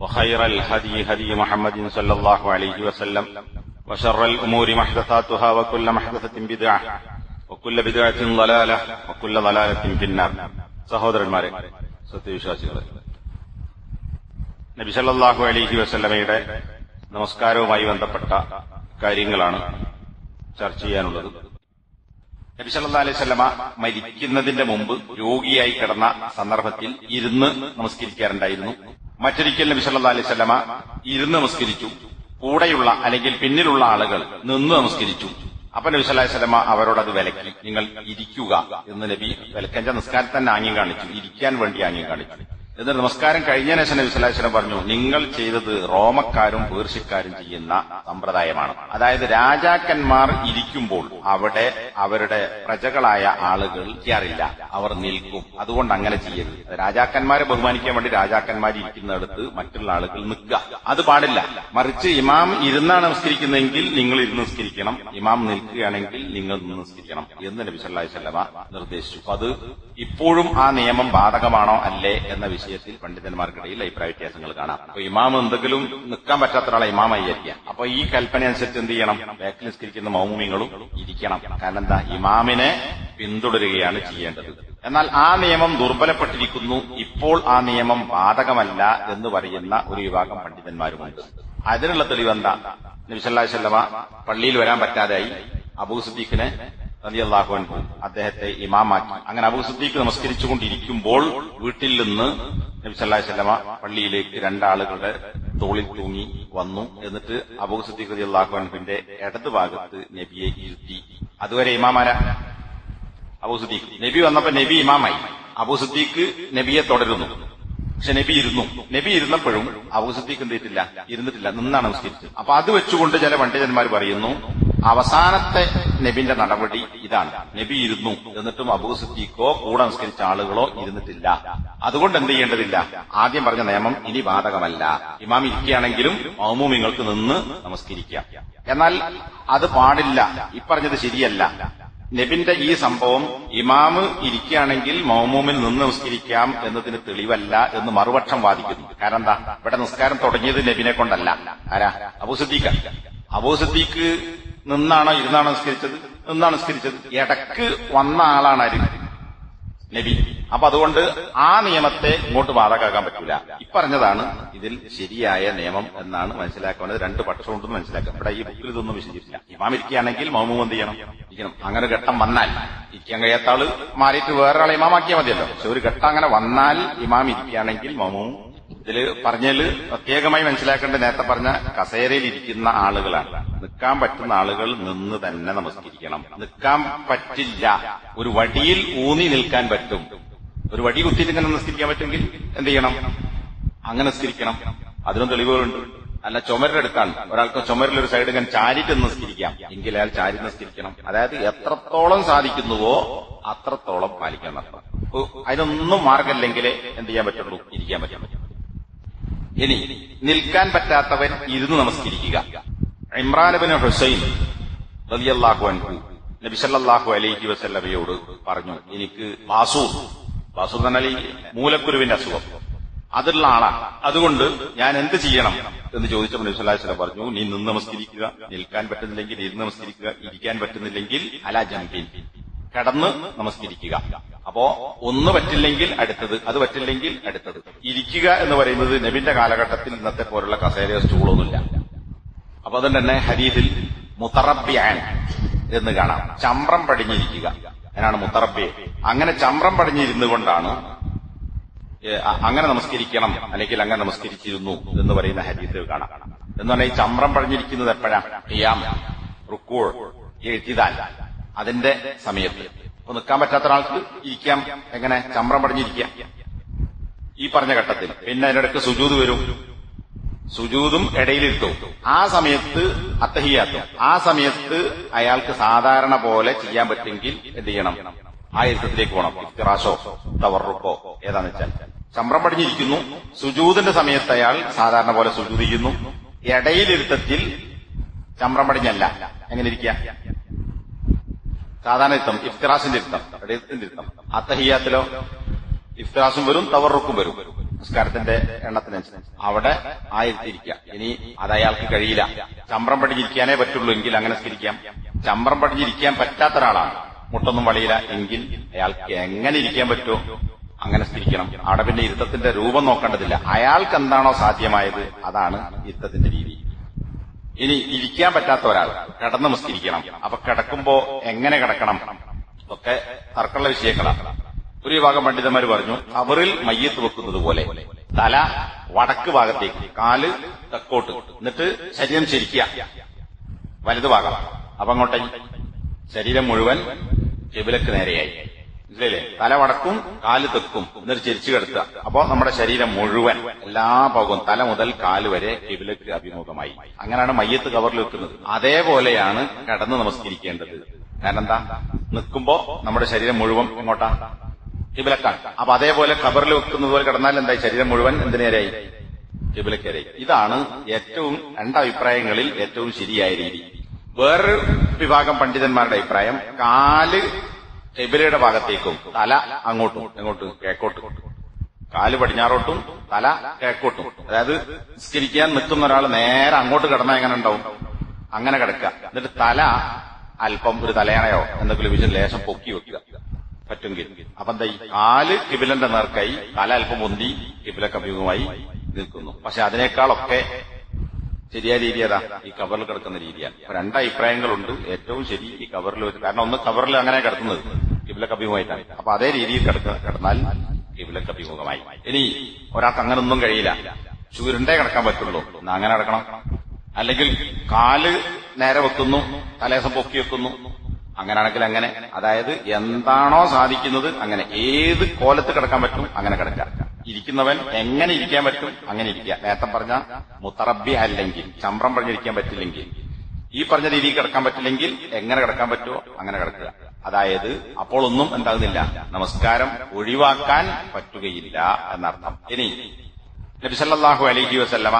وخير الهدي هدي محمد صلى الله عليه وسلم وشر الأمور محدثاتها وكل محدثة بدعة وكل بدعة ضلالة وكل ضلالة في النار സഹോദരന്മാരെ സത്യവിശ്വാസികളെ നബി സല്ലല്ലാഹു അലൈഹി വസല്ലമയുടെ നമസ്കാരവുമായി ബന്ധപ്പെട്ട കാര്യങ്ങളാണ് ചർച്ച ചെയ്യാനുള്ളത് നബി സല്ലല്ലാഹു അലൈഹി വസല്ലമ മരിക്കുന്നതിന്റെ മുമ്പ് രോഗിയായി കിടന്ന സന്ദർഭത്തിൽ ഇരുന്ന് നമസ്കരിക്കാറുണ്ടായിരുന്നു മറ്റൊരിക്കൽ നബി സല്ലാ അലൈഹി സ്വലമ ഇരുന്ന് നമസ്കരിച്ചു. കൂടെയുള്ള അല്ലെങ്കിൽ പിന്നിലുള്ള ആളുകൾ നിന്ന് നമസ്കരിച്ചു. അപ്പൊ നബി സല്ലാഹി വസല്ലമ അവരോട് അത് വിലക്കി. നിങ്ങൾ ഇരിക്കുക എന്ന് നബി വിലക്കഞ്ച നിസ്കാരത്തന്നെ ആംഗ്യം കാണിച്ചു. ഇരിക്കാൻ വേണ്ടി ആംഗ്യം കാണിച്ചു. എന്നിട്ട് നമസ്കാരം കഴിഞ്ഞ ശേഷം നബി പറഞ്ഞു നിങ്ങൾ ചെയ്തത് റോമക്കാരും പേർഷ്യക്കാരും ചെയ്യുന്ന സമ്പ്രദായമാണ്. അതായത് രാജാക്കന്മാർ ഇരിക്കുമ്പോൾ അവിടെ അവരുടെ പ്രജകളായ ആളുകൾ ഇരിക്കാറില്ല. അവർ നിൽക്കും. അതുകൊണ്ട് അങ്ങനെ ചെയ്യരുത്. രാജാക്കന്മാരെ ബഹുമാനിക്കാൻ വേണ്ടി രാജാക്കന്മാർ ഇരിക്കുന്നിടത്ത് മറ്റുള്ള ആളുകൾ നിൽക്കുക. അത് പാടില്ല. മറിച്ച് ഇമാം ഇരുന്നാണ് നമസ്കരിക്കുന്നതെങ്കിൽ നിങ്ങൾ ഇരുന്ന് നിസ്കരിക്കണം. ഇമാം നിൽക്കുകയാണെങ്കിൽ നിങ്ങൾ നിന്ന് നിസ്കരിക്കണം എന്ന് നബി സല്ലല്ലാഹു അലൈഹി വസല്ലം നിർദ്ദേശിച്ചു. അത് ഇപ്പോഴും ആ നിയമം ബാധകമാണോ അല്ലേ എന്ന വിഷയത്തിൽ പണ്ഡിതന്മാർക്കിടയിൽ അഭിപ്രായ വ്യത്യാസങ്ങൾ കാണാം. അപ്പൊ ഇമാം എന്തെങ്കിലും നിൽക്കാൻ പറ്റാത്ത ഒരാളെ ഇമാമായി ആയിരിക്കാം. അപ്പൊ ഈ കൽപ്പന അനുസരിച്ച് എന്ത് ചെയ്യണം? ബാക്കിൽ നിസ്കരിക്കുന്ന മൗമിങ്ങളും ഇരിക്കണം. കാരണം എന്താ? ഇമാമിനെ പിന്തുടരുകയാണ് ചെയ്യേണ്ടത്. എന്നാൽ ആ നിയമം ദുർബലപ്പെട്ടിരിക്കുന്നു. ഇപ്പോൾ ആ നിയമം ബാധകമല്ല എന്ന് പറയുന്ന ഒരു വിഭാഗം പണ്ഡിതന്മാരുമുണ്ട്. അതിനുള്ള തെളിവ് എന്താ നബിസല്ലാഹു വല്ലമ പള്ളിയിൽ വരാൻ പറ്റാതായി അബൂ സുദ്ദീഖിനെ റളിയല്ലാഹു അൻഹു അദ്ദേഹത്തെ ഇമാമാക്കി. അങ്ങനെ അബൂ സുദ്ദീഖ് നമസ്കരിച്ചുകൊണ്ടിരിക്കുമ്പോൾ വീട്ടിൽ നിന്ന് നബി സല്ലല്ലാഹു അലൈഹി വസല്ലമ പള്ളിയിലേക്ക് രണ്ടാളുകളുടെ തോളിൽ തൂങ്ങി വന്നു. എന്നിട്ട് അബൂ സുദ്ദീഖ് റളിയല്ലാഹു അൻഹുവിന്റെ ഇടത് ഭാഗത്ത് നബിയെ ഇരുത്തി. അതുവരെ ഇമാമാര അബൂ സുദ്ദീഖ്. നബി വന്നപ്പോ നബി ഇമാമായി. അബൂ സുദ്ദീഖ് നബിയെ തുടരുന്നു. പക്ഷെ നബി ഇരുന്നു. നബി ഇരുന്നപ്പോഴും അബൂ സുദ്ദീഖ് എന്ത് ചെയ്തിട്ടില്ല? ഇരുന്നിട്ടില്ല. നിന്നാണ് നമസ്കരിച്ചത്. അപ്പൊ അത് വെച്ചുകൊണ്ട് ചില പണ്ഡിതന്മാർ പറയുന്നു അവസാനത്തെ നബിന്റെ നടപടി ഇതാണ്. നബി ഇരുന്നു. എന്നിട്ടും അബൂ സുദ്ദീഖോ കൂടെ നിസ്കരിച്ച ആളുകളോ ഇരുന്നിട്ടില്ല. അതുകൊണ്ട് എന്ത് ചെയ്യേണ്ടതില്ല? ആദ്യം പറഞ്ഞ നിയമം ഇനി ബാധകമല്ല. ഇമാം ഇരിക്കുകയാണെങ്കിലും മൗമൂമിങ്ങൾക്ക് നിന്ന് നമസ്കരിക്കാം. എന്നാൽ അത് പാടില്ല. ഇപ്പറഞ്ഞത് ശരിയല്ല. നബിന്റെ ഈ സംഭവം ഇമാമ് ഇരിക്കുകയാണെങ്കിൽ മൗമൂമിൽ നിന്ന് നമസ്കരിക്കാം എന്നതിന് തെളിവല്ല എന്ന് മറുപക്ഷം വാദിക്കുന്നു. കാരണം എന്താ? ഇവിടെ നിസ്കാരം തുടങ്ങിയത് നബിനെ കൊണ്ടല്ല. ആരാ? അബൂസുദ്ദീഖ് അബൂസദ്ദീഖ് നിന്നാണോ ഇരുന്നാണോ നിസ്കരിച്ചത്? നിന്നാണ് നിസ്കരിച്ചത്? ഇടയ്ക്ക് വന്ന ആളാണ് ആര് നബി. അപ്പൊ അതുകൊണ്ട് ആ നിയമത്തെ ഇങ്ങോട്ട് ബാധകാക്കാൻ പറ്റില്ല ഇപ്പറഞ്ഞതാണ് ഇതിൽ ശരിയായ നിയമം എന്നാണ് മനസ്സിലാക്കുന്നത് രണ്ട് പക്ഷം ഉണ്ടെന്ന് മനസ്സിലാക്കാം. ഇവിടെ ഈ ബുക്കിൽ ഇതൊന്നും വിശദീകരിച്ചില്ല. ഇമാം ഇരിക്കുകയാണെങ്കിൽ മൗമൂം എന്ത് ചെയ്യണം? ഇരിക്കണം. അങ്ങനെ ഘട്ടം വന്നാൽ ഇരിക്കാൻ കഴിയാത്ത ആൾ മാറിയിട്ട് വേറൊരാളെ ഇമാമാക്കിയാൽ മതിയല്ലോ. പക്ഷെ ഒരു ഘട്ടം അങ്ങനെ വന്നാൽ ഇമാം ഇരിക്കുകയാണെങ്കിൽ മൗമൂം ഇതിൽ പറഞ്ഞതിൽ പ്രത്യേകമായി മനസ്സിലാക്കേണ്ട നേരത്തെ പറഞ്ഞ കസേരയിൽ ഇരിക്കുന്ന ആളുകളാണ്. നിൽക്കാൻ പറ്റുന്ന ആളുകൾ നിന്ന് തന്നെ നമസ്കരിക്കണം. നിൽക്കാൻ പറ്റില്ല. ഒരു വടിയിൽ ഊന്നി നിൽക്കാൻ പറ്റും. ഒരു വടി കുത്തിയിട്ട് ഇങ്ങനെ നമസ്കരിക്കാൻ പറ്റുമെങ്കിൽ എന്ത് ചെയ്യണം? അങ്ങനെ നിസ്കരിക്കണം അതിനും തെളിവുകളുണ്ട്. അല്ല ചുമരുടെ ഒരാൾക്ക് ചുമരിൽ ഒരു സൈഡ് ഇങ്ങനെ ചാരിട്ട് നിസ്കരിക്കാം എങ്കിൽ അയാൾ ചാരി നിസ്കരിക്കണം അതായത് എത്രത്തോളം സാധിക്കുന്നുവോ അത്രത്തോളം പാലിക്കാൻ നടത്തണം. അതിനൊന്നും മാർഗമില്ലെങ്കിൽ എന്ത് ചെയ്യാൻ പറ്റുള്ളൂ? ഇരിക്കാൻ പറ്റാൻ ഇനി നിൽക്കാൻ പറ്റാത്തവൻ ഇരുന്ന് നമസ്കരിക്കുക. ഇമ്രാനബിന് ഹുസൈൻ റലിയല്ലാഹു അൻഹു നബി സല്ലല്ലാഹു അലൈഹി വസല്ലമയോട് പറഞ്ഞു എനിക്ക് ബാസൂർ ബാസൂർ എന്നാൽ മൂലക്കുരുവിന്റെ അസുഖം. അതുള്ള ആളാണ് അതുകൊണ്ട് ഞാൻ എന്ത് ചെയ്യണം എന്ന് ചോദിച്ചപ്പോൾ നബി സല്ലല്ലാഹു അലൈഹി പറഞ്ഞു നീ നിന്ന് നമസ്കരിക്കുക. നിൽക്കാൻ പറ്റുന്നില്ലെങ്കിൽ ഇരുന്ന് നമസ്കരിക്കുക. ഇരിക്കാൻ പറ്റുന്നില്ലെങ്കിൽ അല ജംപിൻ കിടന്ന് നമസ്കരിക്കുക. അപ്പോ ഒന്ന് പറ്റില്ലെങ്കിൽ അടുത്തത് അത് പറ്റില്ലെങ്കിൽ അടുത്തത്. ഇരിക്കുക എന്ന് പറയുന്നത് നബിന്റെ കാലഘട്ടത്തിൽ ഇന്നത്തെ പോലുള്ള കസേരയോ സ്റ്റൂളൊന്നുമില്ല. അപ്പൊ അതുകൊണ്ട് തന്നെ ഹരീതിൽ മുത്തറബിയാൻ എന്ന് കാണാം. ചമ്രം പടിഞ്ഞിരിക്കുക. അതിനാണ് മുത്തറബി അങ്ങനെ ചമ്രം പടിഞ്ഞിരുന്നു കൊണ്ടാണ് അങ്ങനെ നമസ്കരിക്കണം അല്ലെങ്കിൽ അങ്ങനെ നമസ്കരിച്ചിരുന്നു എന്ന് പറയുന്ന ഹരീത് കാണാം. എന്ന് പറഞ്ഞാൽ ഈ ചമ്രം പടിഞ്ഞിരിക്കുന്നത് എപ്പോഴാണ് റുക്കൂൾ എഴുത്തിതാൽ അതിന്റെ സമയത്ത്. അപ്പൊ നിൽക്കാൻ പറ്റാത്ത ഒരാൾക്ക് ഇരിക്കാം എങ്ങനെ ചമ്രം പടഞ്ഞിരിക്കാം ഈ പറഞ്ഞ ഘട്ടത്തിൽ. പിന്നെ അതിനിടയ്ക്ക് സുജൂത് വരും. സുജൂതും ഇടയിലിട്ടും. ആ സമയത്ത് അത്തഹിയാത്തും ആ സമയത്ത് അയാൾക്ക് സാധാരണ പോലെ ചെയ്യാൻ പറ്റുമെങ്കിൽ എന്ത് ചെയ്യണം? ആ ഇരുത്തത്തിലേക്ക് പോകണം. ഇഫ്തിറാശോ തവറുപ്പോ ഏതാന്ന് വെച്ചാൽ. ചമ്രം പടിഞ്ഞിരിക്കുന്നു. സുജൂതിന്റെ സമയത്ത് അയാൾ സാധാരണ പോലെ സുജൂത് ചെയ്യുന്നു ഇടയിലിരുത്തത്തിൽ ചമ്രം പടിഞ്ഞല്ല. എങ്ങനെ ഇരിക്കുക? സാധാരണ ഇരുത്തം ഇഫ്തിറാസിന്റെ ഇരുത്തം ഇടയത്തിന്റെ ഇരുത്തം. അത്തഹിയാത്തിലോ ഇഫ്തിറാസും വരും തവറുക്കും വരും. സംസ്കാരത്തിന്റെ എണ്ണത്തിനനുസരിച്ച്. അവിടെ ആയിരുത്തിരിക്കുക ഇനി അത് അയാൾക്ക് കഴിയില്ല. ചമ്പ്രം പടിഞ്ഞിരിക്കാനേ പറ്റുള്ളൂ എങ്കിൽ അങ്ങനെ സ്ഥിരിക്കാം. ചമ്പ്രം പടിഞ്ഞിരിക്കാൻ പറ്റാത്ത ഒരാളാണ് മുട്ടൊന്നും വളിയില്ല എങ്കിൽ അയാൾക്ക് എങ്ങനെ ഇരിക്കാൻ പറ്റുമോ? അങ്ങനെ സ്ഥിരിക്കണം. അവിടെ പിന്നെ ഇരുത്തത്തിന്റെ രൂപം നോക്കേണ്ടതില്ല. അയാൾക്ക് എന്താണോ സാധ്യമായത് അതാണ് രീതി. ഇനി ഇരിക്കാൻ പറ്റാത്ത ഒരാൾ കിടന്ന് നമസ്കരിക്കണം അപ്പൊ കിടക്കുമ്പോ എങ്ങനെ കിടക്കണം? ഒക്കെ തർക്കമുള്ള വിഷയങ്ങളാണ് ഒരു വിഭാഗം പണ്ഡിതന്മാർ പറഞ്ഞു അവറിൽ മയ്യത്ത് വെക്കുന്നത് പോലെ. തല വടക്ക് ഭാഗത്തേക്ക് കാൽ തെക്കോട്ട്. എന്നിട്ട് ശരീരം ശരിക്കുക വലതുഭാഗം അപ്പൊ അങ്ങോട്ടേ ശരീരം മുഴുവൻ ചെവിലക്ക് നേരെയായി. മനസ്സിലല്ലേ തല വടക്കും കാൽ തെക്കും. എന്നിട്ട് ചിരിച്ചു കിടത്തുക അപ്പോ നമ്മുടെ ശരീരം മുഴുവൻ എല്ലാ ഭാഗവും തല മുതൽ കാൽ വരെ കിബിലക്ക് അഭിമുഖമായി. അങ്ങനെയാണ് മയ്യത്ത് കവറിൽ വെക്കുന്നത്. അതേപോലെയാണ് കടന്ന് നമസ്കരിക്കേണ്ടത്. കാരണം എന്താ? നിൽക്കുമ്പോ നമ്മുടെ ശരീരം മുഴുവൻ എങ്ങോട്ടാ കിബിലക്കാണ് അപ്പൊ അതേപോലെ കബറിൽ വെക്കുന്നത് പോലെ കിടന്നാൽ എന്തായി? ശരീരം മുഴുവൻ എന്തിനേരായി കിബിലക്കേരായി ഇതാണ് ഏറ്റവും രണ്ടഭിപ്രായങ്ങളിൽ ഏറ്റവും ശരിയായ രീതി. വേറൊരു വിഭാഗം പണ്ഡിതന്മാരുടെ അഭിപ്രായം കാൽ കിബിലയുടെ ഭാഗത്തേക്കും തല അങ്ങോട്ടും എങ്ങോട്ട് കേക്കോട്ടും കാൽ പടിഞ്ഞാറോട്ടും തല കേക്കോട്ടും അതായത് നിസ്കരിക്കാൻ നിൽക്കുന്ന ഒരാൾ നേരെ അങ്ങോട്ട് കിടന്നാൽ എങ്ങനെ ഉണ്ടാവും? അങ്ങനെ കിടക്കുക. എന്നിട്ട് തല അല്പം ഒരു തലയണയോ? എന്തെങ്കിലും വിഷയം ലേശം പൊക്കി വെക്കുക. പറ്റുമെങ്കിൽ. അപ്പൊ എന്താ കാൽ കിബിലന്റെ നേർക്കായി തല അല്പം പൊന്തി കിബിലക്കഭിമുഖമായി നിൽക്കുന്നു. പക്ഷെ അതിനേക്കാളൊക്കെ ശരിയായ രീതി അതാ ഈ കവറിൽ കിടക്കുന്ന രീതിയാണ് രണ്ട് അഭിപ്രായങ്ങളുണ്ട്. ഏറ്റവും ശരി ഈ കവറിൽ വെച്ച് കാരണം ഒന്ന് കവറിൽ അങ്ങനെ കിടക്കുന്നത് കിബിലക്ക് അഭിമുഖമായിട്ടാണ്. അപ്പൊ അതേ രീതിയിൽ കിടന്നാൽ കിബിലക്ക് അഭിമുഖമായി. ഇനി ഒരാൾക്ക് അങ്ങനെ ഒന്നും കഴിയില്ല. ചൂരുണ്ടേ കിടക്കാൻ പറ്റുള്ളൂ. എന്നാ അങ്ങനെ കിടക്കണം. അല്ലെങ്കിൽ കാൽ നേരെ വെക്കുന്നു തലേസം പൊക്കി വെക്കുന്നു. അങ്ങനെയാണെങ്കിൽ അങ്ങനെ. അതായത് എന്താണോ സാധിക്കുന്നത് അങ്ങനെ. ഏത് കോലത്ത് കിടക്കാൻ പറ്റും അങ്ങനെ കിടക്കാം. ഇരിക്കുന്നവൻ എങ്ങനെ ഇരിക്കാൻ പറ്റും? അങ്ങനെ ഇരിക്കുക. നേരത്തെ പറഞ്ഞ മുത്തറബി അല്ലെങ്കിൽ ചമ്രം പറഞ്ഞിരിക്കാൻ പറ്റില്ലെങ്കിൽ ഈ പറഞ്ഞ രീതിയിൽ കിടക്കാൻ പറ്റില്ലെങ്കിൽ എങ്ങനെ കിടക്കാൻ പറ്റുമോ അങ്ങനെ കിടക്കുക. അതായത് അപ്പോൾ ഒന്നും എന്താകുന്നില്ല. നമസ്കാരം ഒഴിവാക്കാൻ പറ്റുകയില്ല എന്നർത്ഥം. ഇനി നബിസല്ലാഹു അലൈഹി വസല്ലമ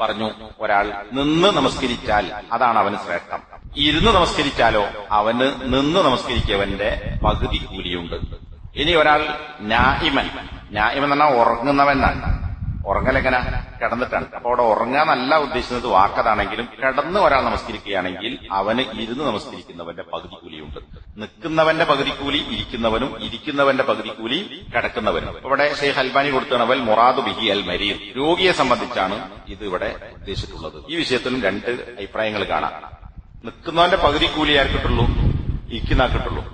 പറഞ്ഞു ഒരാൾ നിന്ന് നമസ്കരിച്ചാൽ അതാണ് അവന് ശ്രേഷ്ഠം. ഇരുന്ന് നമസ്കരിച്ചാലോ അവന് നിന്ന് നമസ്കരിക്കവന്റെ പകുതി കൂലിയുണ്ട്. ഇനി ഒരാൾ നായിമൻ. ഞായിമൻ എന്ന് പറഞ്ഞാൽ ഉറങ്ങുന്നവനാണ് ഉറങ്ങലെങ്ങനെ? കിടന്നിട്ടാണ്. അപ്പൊ അവിടെ ഉറങ്ങാന്നല്ല ഉദ്ദേശിക്കുന്നത് വാക്കതാണെങ്കിലും കിടന്ന് ഒരാൾ നമസ്കരിക്കുകയാണെങ്കിൽ അവന് ഇരുന്ന് നമസ്കരിക്കുന്നവന്റെ പകുതി കൂലിയുണ്ട്. നിൽക്കുന്നവന്റെ പകുതി കൂലി ഇരിക്കുന്നവനും ഇരിക്കുന്നവന്റെ പകുതി കൂലി കിടക്കുന്നവനും. ഇവിടെ ഷെയ്ഖ് അൽബാനി കൊടുത്തണവൽ മുറാദ് ബിഹി അൽ മരീർ രോഗിയെ സംബന്ധിച്ചാണ് ഇത് ഇവിടെ ഉദ്ദേശിച്ചിട്ടുള്ളത്. ഈ വിഷയത്തിലും രണ്ട് അഭിപ്രായങ്ങൾ കാണാം. നിൽക്കുന്നവന്റെ പകുതി കൂലി ആർക്കിട്ടുള്ളൂ? ഇരിക്കുന്ന കിട്ടുള്ളൂ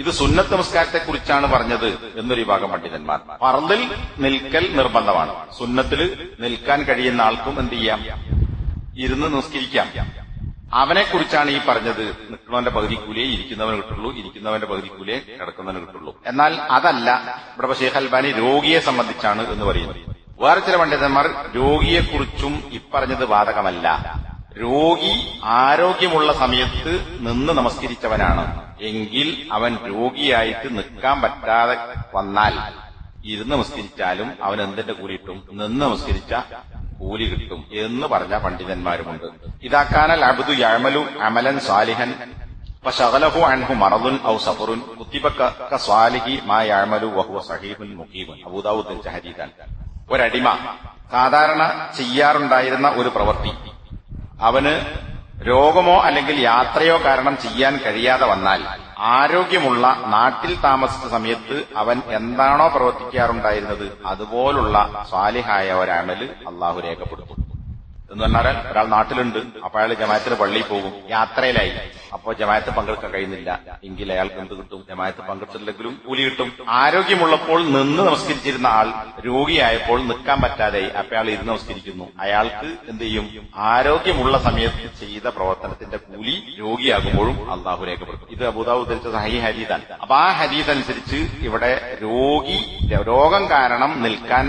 ഇത് സുന്നത്ത് നമസ്കാരത്തെ കുറിച്ചാണ് പറഞ്ഞത് എന്നൊരു വിഭാഗം പണ്ഡിതന്മാർ. പറന്നിൽ നിൽക്കൽ നിർബന്ധമാണ്. സുന്നത്തിൽ നിൽക്കാൻ കഴിയുന്ന ആൾക്കും എന്ത് ചെയ്യാം? ഇരുന്ന് നിസ്കരിക്കാം. അവനെ കുറിച്ചാണ് ഈ പറഞ്ഞത്. നിൽക്കുന്നവന്റെ പകുതി കൂലിയെ ഇരിക്കുന്നവന് കിട്ടുള്ളൂ ഇരിക്കുന്നവന്റെ പകുതി കൂലിയെ കിടക്കുന്നവന് കിട്ടുള്ളൂ. എന്നാൽ അതല്ല ഇവിടെ ഷെയ്ഖ് അൽബാനി രോഗിയെ സംബന്ധിച്ചാണ് എന്ന് പറയുന്നത്. വേറെ ചില പണ്ഡിതന്മാർ രോഗിയെക്കുറിച്ചും ഇപ്പറഞ്ഞത് ബാധകമല്ല രോഗി ആരോഗ്യമുള്ള സമയത്ത് നിന്ന് നമസ്കരിച്ചവനാണ്. എങ്കിൽ അവൻ രോഗിയായിട്ട് നിൽക്കാൻ പറ്റാതെ വന്നാൽ ഇരുന്ന് നമസ്കരിച്ചാലും അവൻ എന്തിന്റെ കൂലി കിട്ടും? നിന്ന് നമസ്കരിച്ച കൂലി കിട്ടും എന്ന് പറഞ്ഞ പണ്ഡിതന്മാരുമുണ്ട്. ഇതാക്കാനൽ അബ്ദു യമലു അമലൻ സാലിഹൻ. ഫശഗലഹു അൻഹു മറദുൻ ഔ സഫറുൻ. കുത്തിബക്ക സ്വാലിഹി മാ യഅമലു വഹുവ സഹീബുൻ മുഖീബുൻ. അബൂദാവൂദ് ഹദീദാൻ ഒരടിമ സാധാരണ ചെയ്യാറുണ്ടായിരുന്ന ഒരു പ്രവൃത്തി. അവന് രോഗമോ അല്ലെങ്കിൽ യാത്രയോ കാരണം ചെയ്യാൻ കഴിയാതെ വന്നാൽ ആരോഗ്യമുള്ള നാട്ടിൽ താമസിച്ച സമയത്ത് അവൻ എന്താണോ പ്രവർത്തിക്കാറുണ്ടായിരുന്നത് അതുപോലുള്ള സ്വാലിഹായ ഒരാമൽ അള്ളാഹു രേഖപ്പെടുത്തും. എന്ന് പറഞ്ഞാൽ ഒരാൾ നാട്ടിലുണ്ട് അപ്പോൾ അയാൾ ജമാത്തിന് പള്ളിയിൽ പോകും യാത്രയിലായി അപ്പോ ജമായത്ത് പങ്കെടുക്കാൻ കഴിയുന്നില്ല. എങ്കിൽ അയാൾക്ക് എന്ത് കിട്ടും? ജമായത്ത് പങ്കെടുത്തില്ലെങ്കിലും കൂലി കിട്ടും. ആരോഗ്യമുള്ളപ്പോൾ നിന്ന് നമസ്കരിച്ചിരുന്ന ആൾ രോഗിയായപ്പോൾ നിൽക്കാൻ പറ്റാതെ അപ്പൊ അയാൾ ഇരുന്ന് നമസ്കരിക്കുന്നു. അയാൾക്ക് എന്ത് ചെയ്യും? ആരോഗ്യമുള്ള സമയത്ത് ചെയ്ത പ്രവർത്തനത്തിന്റെ കൂലി രോഗിയാകുമ്പോഴും അള്ളാഹു രേഖപ്പെടുത്തും. ഇത് അബുദാബു ധരിച്ച സഹി ഹരീതാണ് അപ്പൊ ആ ഹരീത് അനുസരിച്ച് ഇവിടെ രോഗി രോഗം കാരണം നിൽക്കാൻ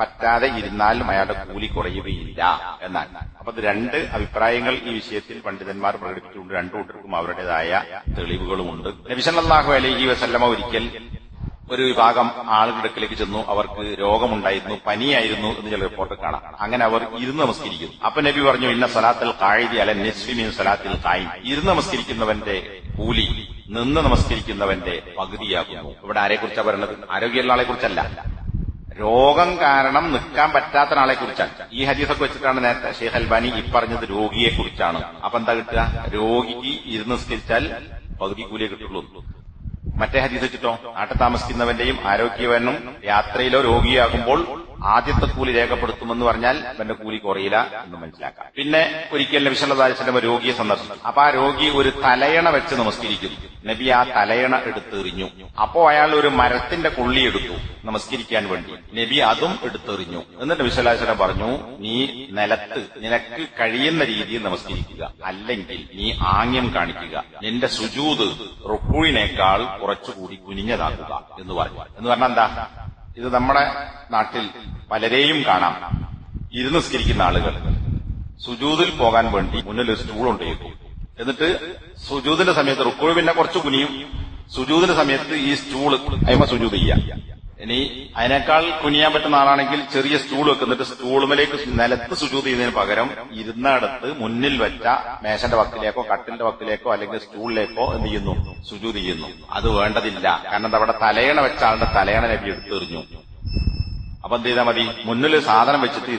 പറ്റാതെ ഇരുന്നാലും അയാളുടെ കൂലി കുറയുകയില്ല എന്നാണ്. അപ്പൊ രണ്ട് അഭിപ്രായങ്ങൾ ഈ വിഷയത്തിൽ പണ്ഡിതന്മാർ പ്രകടിപ്പിച്ചുകൊണ്ട് രണ്ടു കൂട്ടർക്കും അവരുടേതായ തെളിവുകളുമുണ്ട്. നബിസല്ലാഹു അലൈഹി വസല്ലമ ഒരിക്കൽ ഒരു വിഭാഗം ആളുകളുടെ ചെന്നു. അവർക്ക് രോഗമുണ്ടായിരുന്നു പനിയായിരുന്നു എന്ന് ചില റിപ്പോർട്ട് കാണാം. അങ്ങനെ അവർ ഇരുന്ന് നമസ്കരിക്കുന്നു. അപ്പൊ നബി പറഞ്ഞു ഇന്ന സലാത്തിൽ കായിദി അല നെസ്വിമിൻ സലാത്തിൽ കായി ഇരുന്ന് നമസ്കരിക്കുന്നവന്റെ കൂലി നിന്ന് നമസ്കരിക്കുന്നവന്റെ പകുതിയാകുന്നു. ഇവിടെ ആരെക്കുറിച്ചാണ് പറയുന്നത് ആരോഗ്യമുള്ള ആളെ കുറിച്ചല്ല രോഗം കാരണം നിൽക്കാൻ പറ്റാത്ത ഒരാളെ കുറിച്ചാണ്. ഈ ഹദീസൊക്കെ വെച്ചിട്ടാണ് നേരത്തെ ഷെയ്ഖ് അൽബാനി ഈ പറഞ്ഞത് രോഗിയെ കുറിച്ചാണ്. അപ്പൊ എന്താ കിട്ടുക? രോഗിക്ക് ഇരുന്ന് നിസ്കരിച്ചാൽ പകുതി കൂലിയെ കിട്ടുള്ളൂ. മറ്റേ ഹദീസ് വെച്ചിട്ടോ? നാട്ടിൽ താമസിക്കുന്നവന്റെയും ആരോഗ്യവനും യാത്രയിലോ രോഗിയാകുമ്പോൾ ആദ്യത്തെ കൂലി രേഖപ്പെടുത്തുമെന്ന് പറഞ്ഞാൽ അവന്റെ കൂലി കുറയില്ല എന്ന് മനസ്സിലാക്കാം. പിന്നെ ഒരിക്കൽ നബി രോഗിയെ സന്ദർശിച്ചു. അപ്പൊ ആ രോഗി ഒരു തലയണ വെച്ച് നമസ്കരിക്കുന്നു. നബി ആ തലയണ എടുത്തെറിഞ്ഞു. അപ്പോ അയാൾ ഒരു മരത്തിന്റെ കൊള്ളി എടുത്തു നമസ്കരിക്കാൻ വേണ്ടി. നബി അതും എടുത്തെറിഞ്ഞു. എന്നിട്ട് നബി പറഞ്ഞു നീ നിലത്ത് നിനക്ക് കഴിയുന്ന രീതിയിൽ നമസ്കരിക്കുക. അല്ലെങ്കിൽ നീ ആംഗ്യം കാണിക്കുക. നിന്റെ സുജൂത് റുക്കുവിനേക്കാൾ കുറച്ചുകൂടി കുനിഞ്ഞതാക്കുക. എന്ന് പറഞ്ഞു. എന്ന് പറഞ്ഞാൽ എന്താ? ഇത് നമ്മുടെ നാട്ടിൽ പലരെയും കാണാം. ഇരുന്ന് സ്കരിക്കുന്ന ആളുകൾ. സുജൂതിൽ പോകാൻ വേണ്ടി മുന്നിൽ ഒരു സ്റ്റൂൾ ഉണ്ടായിരിക്കും എന്നിട്ട് സുജൂതിന്റെ സമയത്ത് റുക്കോഴ് പിന്നെ കുറച്ച് കുനിയും. സുജൂതിന്റെ സമയത്ത് ഈ സ്റ്റൂൾ അയമ സുജൂത് ഇനി അതിനേക്കാൾ കുനിയാൻ പറ്റുന്ന ആളാണെങ്കിൽ ചെറിയ സ്റ്റൂൾ വെക്കുന്നിട്ട് സ്റ്റൂളുമലേക്ക് നിലത്ത് സുജൂത് ചെയ്യുന്നതിന് പകരം ഇരുന്നടത്ത് മുന്നിൽ വെച്ച മേശന്റെ വക്കിലേക്കോ കട്ടിന്റെ വക്കിലേക്കോ അല്ലെങ്കിൽ സ്റ്റൂളിലേക്കോ എന്ത് ചെയ്യുന്നു? സുജൂത് ചെയ്യുന്നു. അത് വേണ്ടതില്ല. കാരണം അവിടെ തലയണ വെച്ച ആളുടെ തലയണ നബി എടുത്തെറിഞ്ഞു. അപ്പൊ എന്ത് ചെയ്താൽ മതി? മുന്നിൽ സാധനം വെച്ചിട്ട്